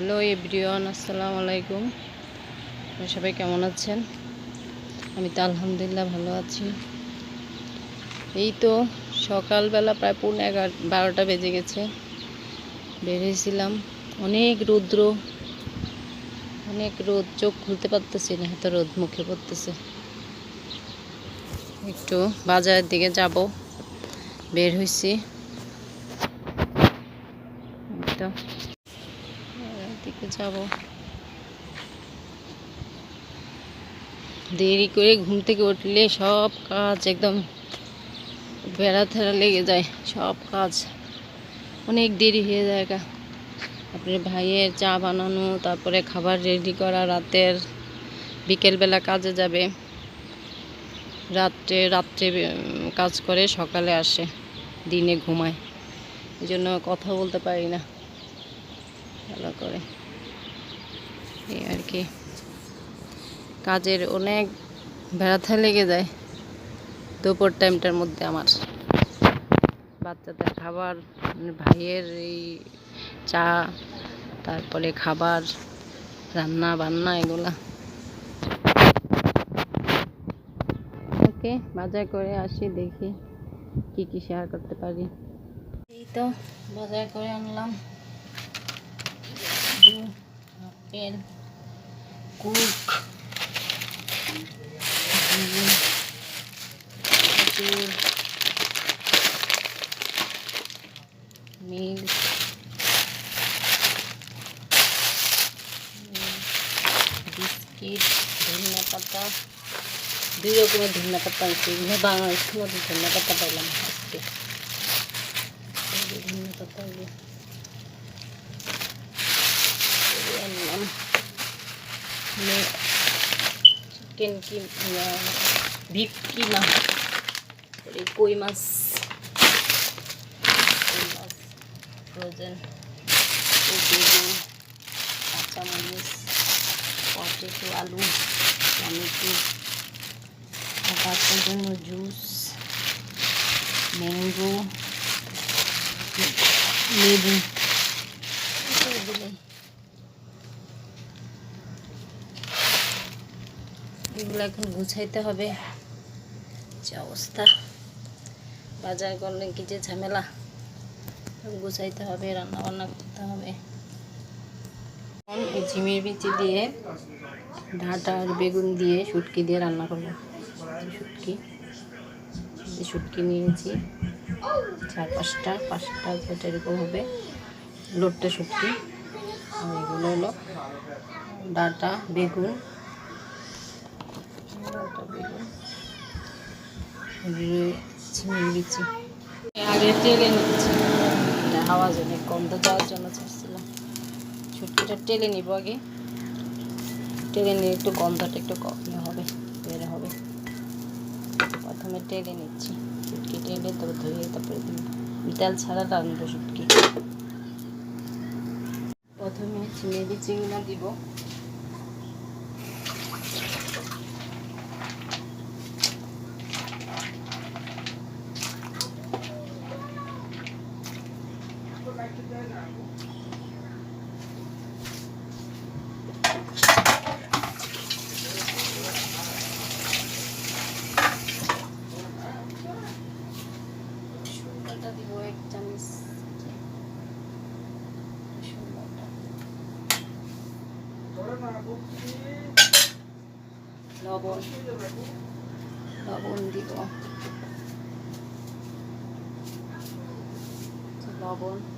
Hello everyone, আসসালামু আলাইকুম। সবাই কেমন আছেন? আমি তো আলহামদুলিল্লাহ ভালো আছি। এই তো সকালবেলা প্রায় পৌনে এগারো বারোটা বেজে গেছে। বের হয়েছিলাম। অনেক রৌদ্র, অনেক রোদ, চোখ খুলতে পারতেছি না, এত রোদ মুখে পড়তেছে। একটু বাজারের দিকে যাব। বের হয়েছি। তো। যাব। দেরি করে ঘুম থেকে উঠলে সব কাজ একদম বেড়া থেড়া লেগে যায়, সব কাজ। অনেক দেরি হয়ে যায় গা। তারপরে ভাইয়ের চা বানানো, তারপরে খাবার রেডি করা, রাতের বিকেলবেলা কাজে যাবে। রাত্রে রাত্রে কাজ করে সকালে আসে, দিনে ঘুমায়। এই জন্য কথা বলতে পারি না। ভালো করে। এই আর কি। কাজের অনেক বেড়াতে লেগে যায় দুপুর টাইমটার মধ্যে আমার। বাচ্চাদের খাবার মানে ভাইয়ের এই চা, তারপরে খাবার, রান্না বান্না এগুলা। ওকে, বাজার করে আসি, দেখি কি কি শেয়ার করতে পারি। এই তো, বাজার করে আনলাম। আপেল। কুক ডিম, খেজুর মিল্ক বিস্কিট ধনিয়া পাতা দুই রকমের ধনিয়া পাতা আছে এগুলো বাংলাদেশ মধ্যে ধনিয়া পাতা পাইলাম আজকে এই যে ধনিয়া পাতাগুলো চিকেন কি বিফ কিমা এই কই মাছ কই মাছ ফ্রোজেন বেগুন কাঁচামরিচ পটেটো আলু টমেটো বাচ্চার জন্য জুস ম্যাঙ্গো লেবু এসব দিলে এগুলো এখন গুছাইতে হবে। যে অবস্থা। বাজার করলে কি যে ঝামেলা। গুছাইতে হবে রান্না বান্না করতে হবে। ঝিমের বিচি দিয়ে ডাঁটা আর বেগুন দিয়ে শুটকি দিয়ে রান্না করব। শুটকি। শুটকি নিয়েছি। চার পাঁচটা পাঁচটা ছটা এরকম হবে। লোটটা শুটকি। আর এগুলো হলো ডাঁটা, বেগুন ডাঁটা বেগুন এগুলো বিচি আগে টেলে নিচ্ছি। এটা আওয়াজ অনেক গন্ধ যাওয়ার জন্য ছাড়ছিলাম। ছুটকিটা টেলে নিব আগে। টেলে নিয়ে একটু গন্ধটা একটু কম ইয়ে হবে বের হবে। প্রথমে টেলে নিচ্ছি। শুটকি টেলে তারপর ধুয়ে তারপরে দিব। তেল ছাড়া রান্নাটা শুটকি প্রথমে চিনি বিচিগুলো দিব। Lobon. Lobon dito. Sa lobon.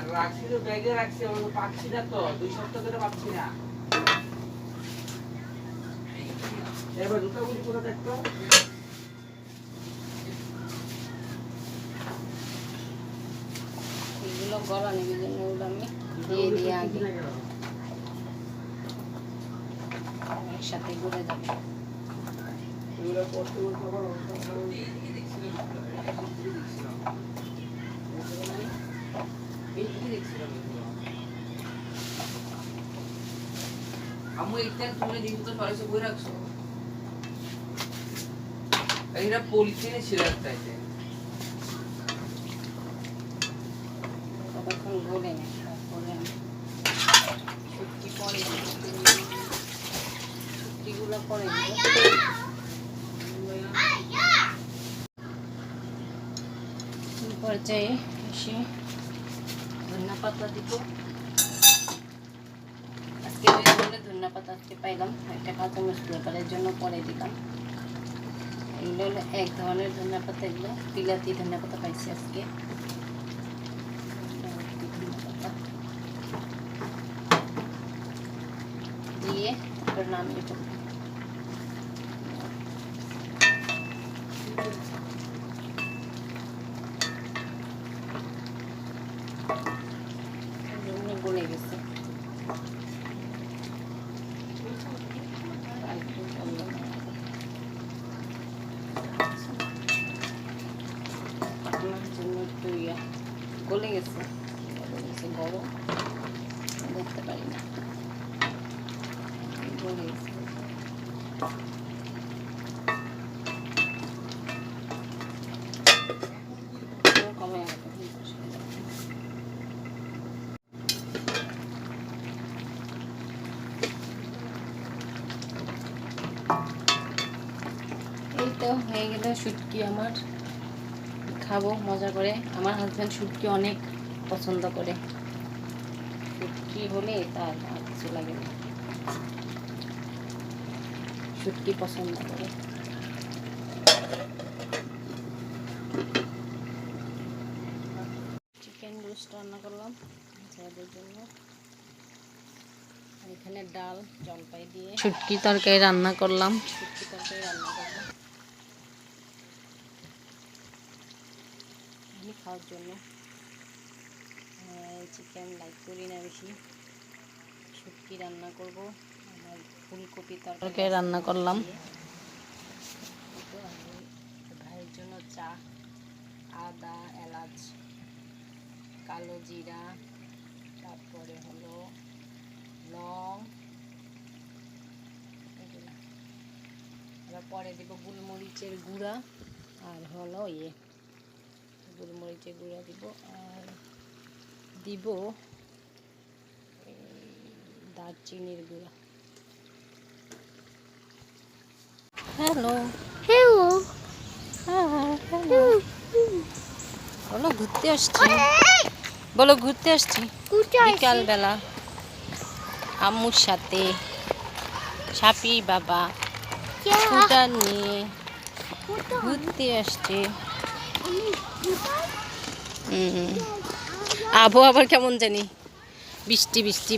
আর রাখছি তো ব্যাগে রাখছি তো পাচ্ছি না তো দুই সপ্তাহ ধরে পাচ্ছি না। এবার জুতাগুলি কোথায় দেখতো? এগুলো গলা নেবে জন্য ওগুলো আমি দিয়ে দিয়ে আগে। একসাথে ঘুরে যাবে। এগুলো করতে করতে আবার অন্য দেখছিলাম দেখছিলাম আমু একটা তুমি দিন তো সরাসরি বই রাখছো? এইটা পলিথিনে ছিল একটা এতে কতক্ষণ গলে নেই তারপরে আমি পরে পর্যায়ে এসে ধনিয়া পাতা দিব। আজকে পাতা আজকে পাইলাম, একটা কাঁচা ব্যাপারের জন্য পরে দিলাম। এগুলো হলো এক ধরনের ধনিয়া এগুলো, বিলাতি ধনিয়া পাতা পাইছি আজকে। দিয়ে তারপর নামিয়ে ফেলব এমনি গলে গেছে আর একটু করল না। আমার জন্য একটু ইয়া গলে গেছে গলে গেছে গরম দেখতে পারি না তো হয়ে গেল শুটকি আমার। খাব, মজা করে। আমার হাজব্যান্ড শুটকি অনেক পছন্দ করে। শুটকি হলে তার আর কিছু লাগে না। শুটকি পছন্দ করে। চিকেন রোস্ট রান্না করলাম ছেলেদের জন্য। এখানে ডাল জলপাই দিয়ে শুটকি তরকারি রান্না করলাম। শুটকি তরকারি রান্না করলাম। খাওয়ার জন্য। চিকেন লাইক করি না বেশি। শুটকি রান্না করব। ফুলকপি রান্না করলাম ভাইয়ের জন্য চা, আদা, এলাচ, কালো জিরা, তারপরে হলো লং। এবার পরে দিব গোলমরিচের গুঁড়া আর হলো ইয়ে গোলমরিচের গুঁড়া দিব আর দিব দারচিনির গুঁড়া হ্যালো হ্যালো বলো ঘুরতে আসছি। বলো ঘুরতে আসছি। বিকালবেলা। আম্মুর সাথে। সাপি বাবা। স্কুটার নিয়ে ঘুরতে আসছে। আবহাওয়া আবার কেমন জানি? বৃষ্টি বৃষ্টি।